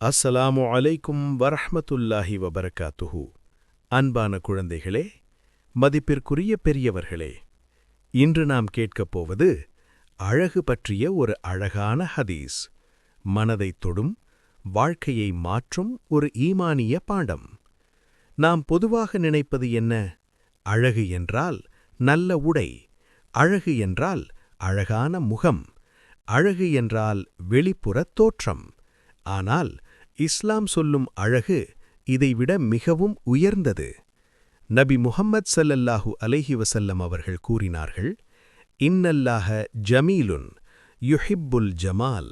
அஸ்ஸலாமு அலைக்கும் வரஹமத்துல்லாஹி வபரகாத்துஹு. அன்பான குழந்தைகளே மதிப்பிற்குரிய பெரியவர்களே இன்று நாம் கேட்கப் போவது அழகு பற்றிய ஒரு அழகான ஹதீஸ். மனதைத் தொடும் வாழ்க்கையை மாற்றும் ஒரு ஈமானிய பாடம். நாம் பொதுவாக நினைப்பது என்ன? அழகு என்றால் நல்ல உடை அழகு என்றால் அழகான முகம் அழகு என்றால் வெளிப்புறத் தோற்றம். ஆனால் இஸ்லாம் சொல்லும் அழகு இதைவிட மிகவும் உயர்ந்தது. நபி முஹம்மத் சல்லல்லாஹு அலைஹி வசல்லம் அவர்கள் கூறினார்கள் இன்னல்லாஹ ஜமீலுன் யுஹிப்புல் ஜமால்.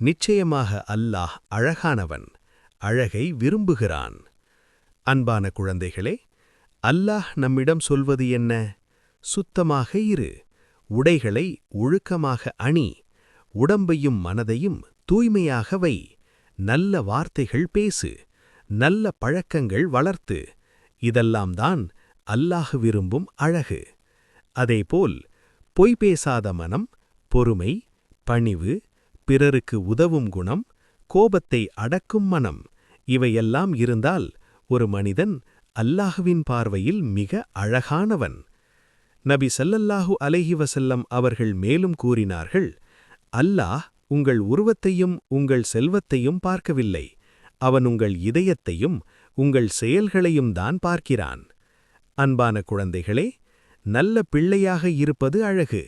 நிச்சயமாக அல்லாஹ் அழகானவன் அழகை விரும்புகிறான். அன்பான குழந்தைகளே அல்லாஹ் நம்மிடம் சொல்வது என்ன? சுத்தமாக இரு உடைகளை ஒழுக்கமாக அணி உடம்பையும் மனதையும் தூய்மையாக வை. நல்ல வார்த்தைகள் பேசு நல்ல பழக்கங்கள் வளர்த்து இதெல்லாம் தான் அல்லாஹ் விரும்பும் அழகு. அதேபோல் பொய் பேசாத மனம் பொறுமை பணிவு பிறருக்கு உதவும் குணம் கோபத்தை அடக்கும் மனம் இவையெல்லாம் இருந்தால் ஒரு மனிதன் அல்லாஹுவின் பார்வையில் மிக அழகானவன். நபி சல்லல்லாஹு அலஹி வசல்லம் அவர்கள் மேலும் கூறினார்கள் அல்லாஹ் உங்கள் உருவத்தையும் உங்கள் செல்வத்தையும் பார்க்கவில்லை. அவன் உங்கள் இதயத்தையும் உங்கள் செயல்களையும் தான் பார்க்கிறான். அன்பான குழந்தைகளே நல்ல பிள்ளையாக இருப்பது அழகு.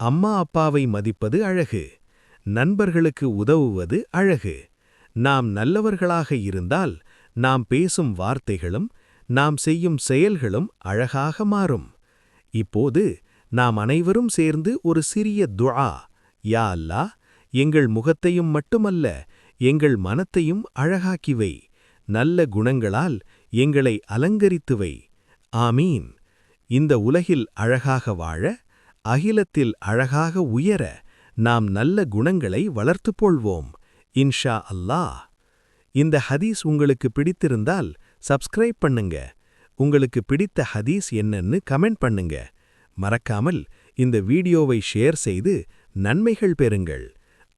அம்மா அப்பாவை மதிப்பது அழகு. நண்பர்களுக்கு உதவுவது அழகு. நாம் நல்லவர்களாக இருந்தால் நாம் பேசும் வார்த்தைகளும் நாம் செய்யும் செயல்களும் அழகாக மாறும். இப்போது நாம் அனைவரும் சேர்ந்து ஒரு சிறிய துஆ யா அல்லா எங்கள் முகத்தையும் மட்டுமல்ல எங்கள் மனத்தையும் அழகாக்கிவை நல்ல குணங்களால் எங்களை அலங்கரித்துவை ஆமீன். இந்த உலகில் அழகாக வாழ அகிலத்தில் அழகாக உயர நாம் நல்ல குணங்களை வளர்த்து போள்வோம். இன்ஷா அல்லாஹ். இந்த ஹதீஸ் உங்களுக்கு பிடித்திருந்தால் சப்ஸ்கிரைப் பண்ணுங்க. உங்களுக்கு பிடித்த ஹதீஸ் என்னன்னு கமெண்ட் பண்ணுங்க. மறக்காமல் இந்த வீடியோவை ஷேர் செய்து நன்மைகள் பெறுங்கள்.